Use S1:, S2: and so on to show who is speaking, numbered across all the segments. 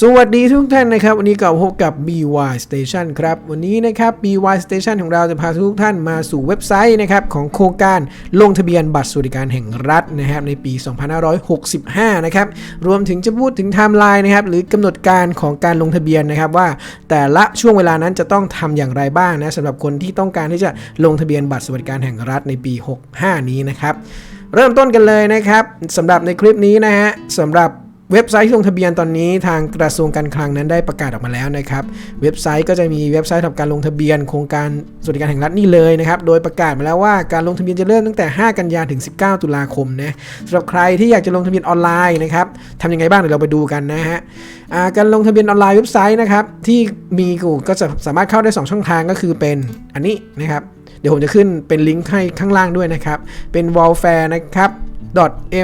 S1: สวัสดีทุกท่านนะครับ วันนี้กลับพบกับ BY Station ครับ วันนี้นะครับ BY Station ของเราจะพาทุกท่านมาสู่เว็บไซต์นะครับของโครงการลงทะเบียนบัตรสวัสดิการแห่งรัฐนะครับในปี 2565 นะครับ รวมถึงจะพูดถึงไทม์ไลน์นะครับหรือกำหนดการของการลงทะเบียนนะครับว่าแต่ละช่วงเวลานั้นจะต้องทำอย่างไรบ้างนะสำหรับคนที่ต้องการที่จะลงทะเบียนบัตรสวัสดิการแห่งรัฐในปี 65 นี้นะครับ เริ่มต้นกันเลยนะครับสำหรับในคลิปนี้นะฮะสำหรับ เว็บไซต์ลงทะเบียนตอนนี้ทางกระทรวงการคลังนั้นได้ประกาศออกมาแล้วนะครับ เว็บไซต์ก็จะมีเว็บไซต์สำหรับการลงทะเบียนโครงการสวัสดิการแห่งรัฐนี่เลยนะครับ โดยประกาศมาแล้วว่าการลงทะเบียนจะเริ่มตั้งแต่ 5 กันยาถึง 19 ตุลาคมนะสำหรับใครที่อยากจะลงทะเบียนออนไลน์นะครับทำยังไงบ้างเดี๋ยวเราไปดูกันนะฮะการลงทะเบียนออนไลน์เว็บไซต์นะครับที่มีอยู่ก็จะสามารถเข้าได้ 2 ช่องทางก็คือเป็นอันนี้นะครับ เดี๋ยวผมจะขึ้นเป็นลิงก์ให้ข้างล่างด้วยนะครับ เป็น w a l f a r e นะครับ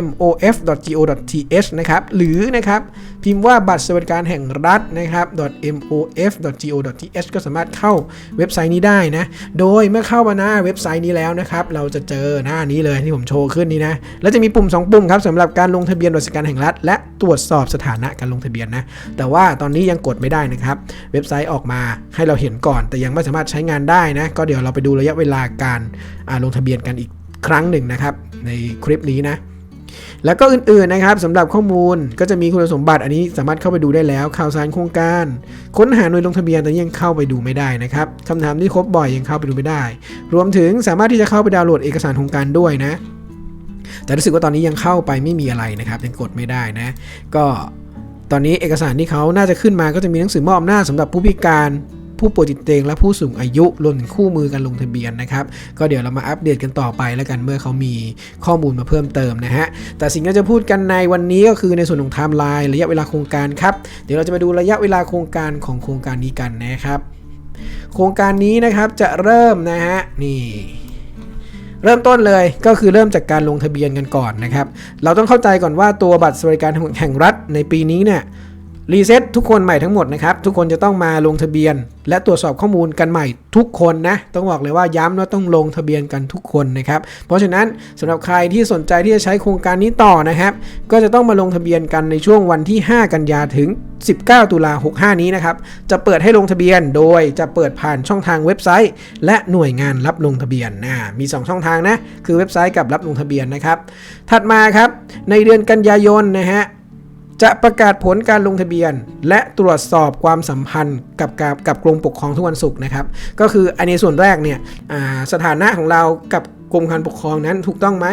S1: mof.go.th นะครับหรือนะครับพิมพ์ว่าบัตรสวัสดิการแห่งรัฐนะครับ mof.go.th ก็สามารถเข้าเว็บไซต์นี้ได้นะ โดยเมื่อเข้ามาหน้าเว็บไซต์นี้แล้วนะครับ เราจะเจอหน้านี้เลยที่ผมโชว์ขึ้นนี้นะ แล้วจะมีปุ่ม 2 ปุ่มครับสำหรับการลงทะเบียนบัตรสวัสดิการแห่งรัฐ และตรวจสอบสถานะการลงทะเบียนนะ แต่ว่าตอนนี้ยังกดไม่ได้นะครับ เว็บไซต์ออกมาให้เราเห็นก่อน แต่ยังไม่สามารถใช้งานได้นะ ก็เดี๋ยวเราไปดูระยะเวลาการลงทะเบียนกันอีกครั้งหนึ่งนะครับ ในคลิปนี้นะ แล้วก็อื่นๆนะครับสำหรับข้อมูลก็จะมีคุณสมบัติอันนี้สามารถเข้าไปดูได้แล้ว ข่าวสารโครงการ ค้นหาหน่วยลงทะเบียนแต่ยังเข้าไปดูไม่ได้นะครับคำถามที่ครบบ่อยยังเข้าไปดูไม่ได้ รวมถึงสามารถที่จะเข้าไปดาวน์โหลดเอกสารโครงการด้วยนะ แต่รู้สึกว่าตอนนี้ยังเข้าไปไม่มีอะไรนะครับยังกดไม่ได้นะ ก็ตอนนี้เอกสารที่เขาน่าจะขึ้นมาก็จะมีหนังสือมอบอำนาจสำหรับผู้พิการ ผู้ป่วยติดเตียงและผู้สูงอายุรวมถึงคู่มือการลงทะเบียนนะครับ ก็เดี๋ยวเรามาอัปเดตกันต่อไปแล้วกันเมื่อเขามีข้อมูลมาเพิ่มเติมนะฮะ แต่สิ่งที่จะพูดกันในวันนี้ก็คือในส่วนของไทม์ไลน์ระยะเวลาโครงการครับ เดี๋ยวเราจะมาดูระยะเวลาโครงการของโครงการนี้กันนะครับโครงการนี้นะครับจะเริ่มนะฮะนี่เริ่มต้นเลยก็คือเริ่มจากการลงทะเบียนกันก่อนนะครับ เราต้องเข้าใจก่อนว่าตัวบัตรสวัสดิการแห่งรัฐในปีนี้เนี่ย รีเซ็ตทุกคนใหม่ทั้งหมดนะครับ ทุกคนจะต้องมาลงทะเบียน และตรวจสอบข้อมูลกันใหม่ทุกคนนะ ต้องบอกเลยว่าย้ำว่าต้องลงทะเบียนกันทุกคนนะครับ เพราะฉะนั้นสำหรับใครที่สนใจที่จะใช้โครงการนี้ต่อนะครับ ก็จะต้องมาลงทะเบียนกันในช่วงวันที่ 5 กันยาถึง 19 ตุลา65 นี้นะครับ จะเปิดให้ลงทะเบียน โดยจะเปิดผ่านช่องทางเว็บไซต์ และหน่วยงานรับลงทะเบียนนะมี 2 ช่องทางนะ คือเว็บไซต์กับรับลงทะเบียนนะครับ ถัดมาครับ ในเดือนกันยายนนะฮะ จะประกาศผลการลงทะเบียน และตรวจสอบความสัมพันธ์กับกับกับกรมปกครองทุกวันศุกร์นะครับ ก็คืออันนี้ส่วนแรกเนี่ยสถานะของเรากับกรมการปกครองนั้นถูกต้องไหม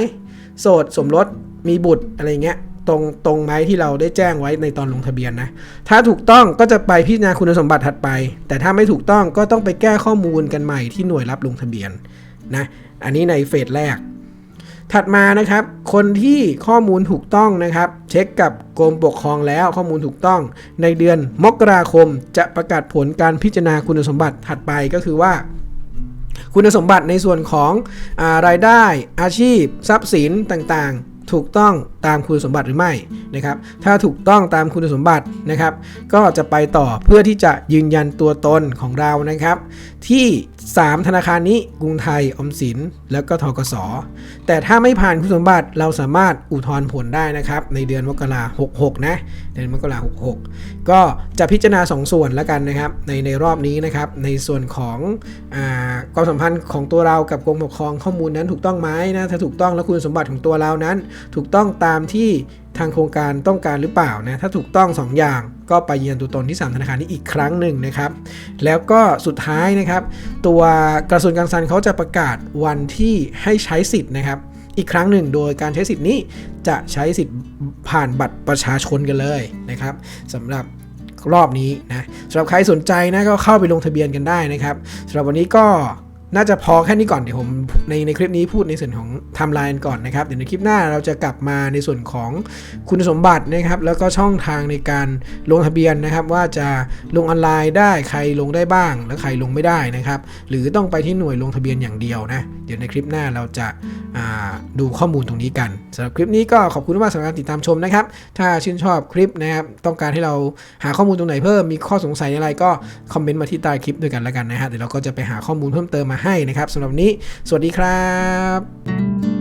S1: โสดสมรสมีบุตรอะไรเงี้ยตรงตรงไหมที่เราได้แจ้งไว้ในตอนลงทะเบียนนะ ถ้าถูกต้องก็จะไปพิจารณาคุณสมบัติถัดไป แต่ถ้าไม่ถูกต้องก็ต้องไปแก้ข้อมูลกันใหม่ที่หน่วยรับลงทะเบียนนะ อันนี้ในเฟสแรก ถัดมานะครับ คนที่ข้อมูลถูกต้องนะครับ เช็คกับกรมปกครองแล้วข้อมูลถูกต้อง ในเดือนมกราคมจะประกาศผลการพิจารณาคุณสมบัติถัดไปก็คือว่า คุณสมบัติในส่วนของอารายได้อาชีพ ทรัพย์สินต่าง ถูกต้องตามคุณสมบัติหรือไม่นะครับ ถ้าถูกต้องตามคุณสมบัตินะครับ ก็จะไปต่อเพื่อที่จะยืนยันตัวตนของเรานะครับ ที่ 3 ธนาคารนี้กรุงไทยอมสินแล้วก็ทกสแต่ถ้าไม่ผ่านคุณสมบัติเราสามารถอุทธรณ์ผลได้นะครับ ในเดือนมกราหกหกนะเดือนมกราหกหกก็จะพิจารณา 2 ส่วนแล้วกันนะครับ ในในรอบนี้นะครับ ในส่วนของอความสัมพันธ์ของตัวเรากับกรมปกครองข้อมูลนั้นถูกต้องไหมนะถ้าถูกต้องแล้วคุณสมบัติของตัวเรานั้นถูกต้องตามที่ทางโครงการต้องการหรือเปล่านะ ถ้าถูกต้อง 2 อย่างก็ไปยืนยันตัวตนที่ 3 ธนาคารนี้อีกครั้งหนึ่งนะครับ แล้วก็สุดท้ายนะครับ ตัวกระทรวงการคลังเขาจะประกาศวันที่ให้ใช้สิทธิ์นะครับอีกครั้งหนึ่งโดยการใช้สิทธิ์นี้จะใช้สิทธิ์ผ่านบัตรประชาชนกันเลยนะครับสำหรับรอบนี้นะสำหรับใครสนใจนะก็เข้าไปลงทะเบียนกันได้นะครับสำหรับวันนี้ก็ น่าจะพอแค่นี้ก่อนเดี๋ยวผมในในคลิปนี้พูดในส่วนของไทม์ไลน์ก่อนนะครับ เดี๋ยวในคลิปหน้าเราจะกลับมาในส่วนของคุณสมบัตินะครับ แล้วก็ช่องทางในการลงทะเบียนนะครับ ว่าจะลงออนไลน์ได้ใครลงได้บ้าง และใครลงไม่ได้นะครับ หรือต้องไปที่หน่วยลงทะเบียนอย่างเดียวนะ เดี๋ยวในคลิปหน้าเราจะ ดูข้อมูลตรงนี้กันสำหรับคลิปนี้ก็ขอบคุณมากสำหรับการติดตามชมนะครับ ถ้าชื่นชอบคลิปนะครับ ต้องการให้เราหาข้อมูลตรงไหนเพิ่ม มีข้อสงสัยอะไรก็คอมเมนต์มาที่ใต้คลิปด้วยกันแล้วกันนะฮะ เดี๋ยวเราก็จะไปหาข้อมูลเพิ่มเติมมาให้นะครับสำหรับนนี้ สวัสดีครับ